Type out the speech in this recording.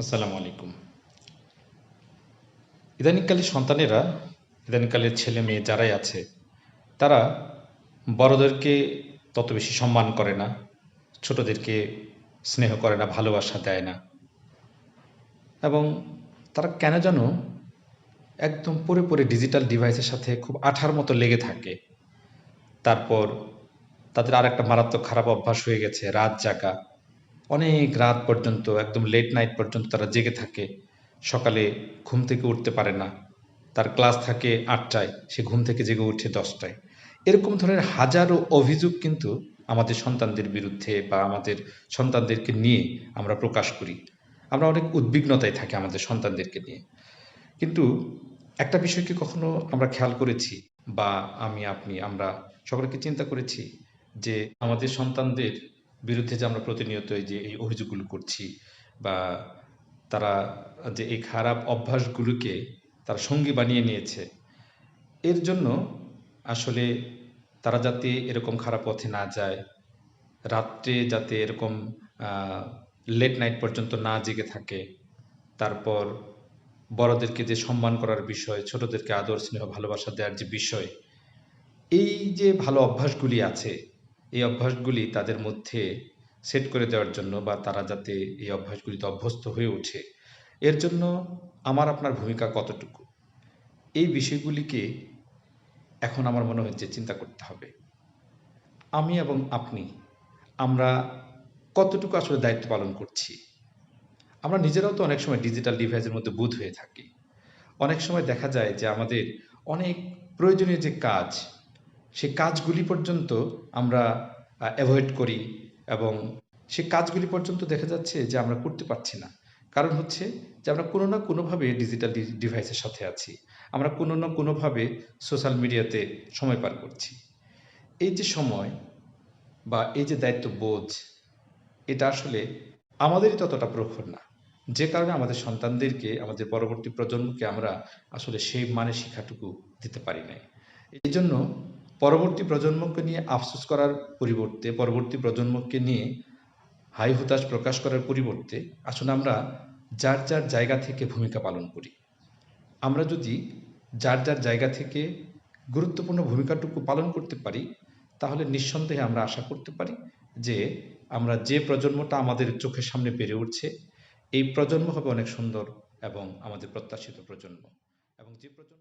আসসালামু আলাইকুম। ইদানিংকালের সন্তানেরা ইদানিংকালের ছেলে মেয়ে যারাই আছে, তারা বড়দেরকে তত বেশি সম্মান করে না, ছোটদেরকে স্নেহ করে না, ভালোবাসা দেয় না। এবং তারা কেন যেন একদম পুরোপুরি ডিজিটাল ডিভাইসের সাথে খুব আঠার মতো লেগে থাকে। তারপর তাদের আর একটা মারাত্মক খারাপ অভ্যাস হয়ে গেছে, রাত জাগা। অনেক রাত পর্যন্ত, একদম লেট নাইট পর্যন্ত তারা জেগে থাকে। সকালে ঘুম থেকে উঠতে পারে না। তার ক্লাস থাকে আটটায়, সে ঘুম থেকে জেগে উঠে দশটায়। এরকম ধরনের হাজারো অভিযোগ কিন্তু আমাদের সন্তানদের বিরুদ্ধে বা আমাদের সন্তানদেরকে নিয়ে আমরা প্রকাশ করি। আমরা অনেক উদ্বিগ্নতায় থাকি আমাদের সন্তানদেরকে নিয়ে। কিন্তু একটা বিষয়কে কখনো আমরা খেয়াল করেছি বা আমি, আপনি, আমরা সকলকে চিন্তা করেছি যে আমাদের সন্তানদের বিরুদ্ধে যে আমরা প্রতিনিয়ত এই যে এই অভিযোগগুলো করছি বা তারা যে এই খারাপ অভ্যাসগুলোকে তারা সঙ্গী বানিয়ে নিয়েছে, এর জন্য আসলে তারা যাতে এরকম খারাপ পথে না যায়, রাত্রে যাতে এরকম লেট নাইট পর্যন্ত না জেগে থাকে, তারপর বড়দেরকে যে সম্মান করার বিষয়, ছোটদেরকে আদর, স্নেহ, ভালোবাসা দেওয়ার যে বিষয়, এই যে ভালো অভ্যাসগুলি আছে এই অভ্যাসগুলি তাদের মধ্যে সেট করে দেওয়ার জন্য বা তারা যাতে এই অভ্যাসগুলিতে অভ্যস্ত হয়ে ওঠে। এর জন্য আমার, আপনার ভূমিকা কতটুকু? এই বিষয়গুলিকে এখন আমার মনে হচ্ছে চিন্তা করতে হবে। আমি এবং আপনি, আমরা কতটুকু আসলে দায়িত্ব পালন করছি? আমরা নিজেরাও তো অনেক সময় ডিজিটাল ডিভাইসের মধ্যে বুধ হয়ে থাকি। অনেক সময় দেখা যায় যে আমাদের অনেক প্রয়োজনীয় যে কাজ সে কাজগুলি পর্যন্ত আমরা অ্যাভয়েড করি এবং সে কাজগুলি পর্যন্ত দেখা যাচ্ছে যে আমরা করতে পারছি না। কারণ হচ্ছে যে আমরা কোনো না কোনোভাবে ডিজিটাল ডিভাইসের সাথে আছি। আমরা কোনো না কোনোভাবে সোশ্যাল মিডিয়াতে সময় পার করছি। এই যে সময় বা এই যে দায়িত্ববোধ, এটা আসলে আমাদেরই ততটা প্রখর না। যে কারণে আমাদের সন্তানদেরকে, আমাদের পরবর্তী প্রজন্মকে আমরা আসলে সেই মানে শিক্ষাটুকু দিতে পারি নাই। এই জন্য পরবর্তী প্রজন্মকে নিয়ে আফসোস করার পরিবর্তে, পরবর্তী প্রজন্মকে নিয়ে হাই হতাশ প্রকাশ করার পরিবর্তে আসলে আমরা যার যার জায়গা থেকে ভূমিকা পালন করি। আমরা যদি যার যার জায়গা থেকে গুরুত্বপূর্ণ ভূমিকাটুকু পালন করতে পারি, তাহলে নিঃসন্দেহে আমরা আশা করতে পারি যে আমরা যে প্রজন্মটা আমাদের চোখের সামনে বেড়ে উঠছে, এই প্রজন্ম হবে অনেক সুন্দর এবং আমাদের প্রত্যাশিত প্রজন্ম। এবং যে প্রজন্ম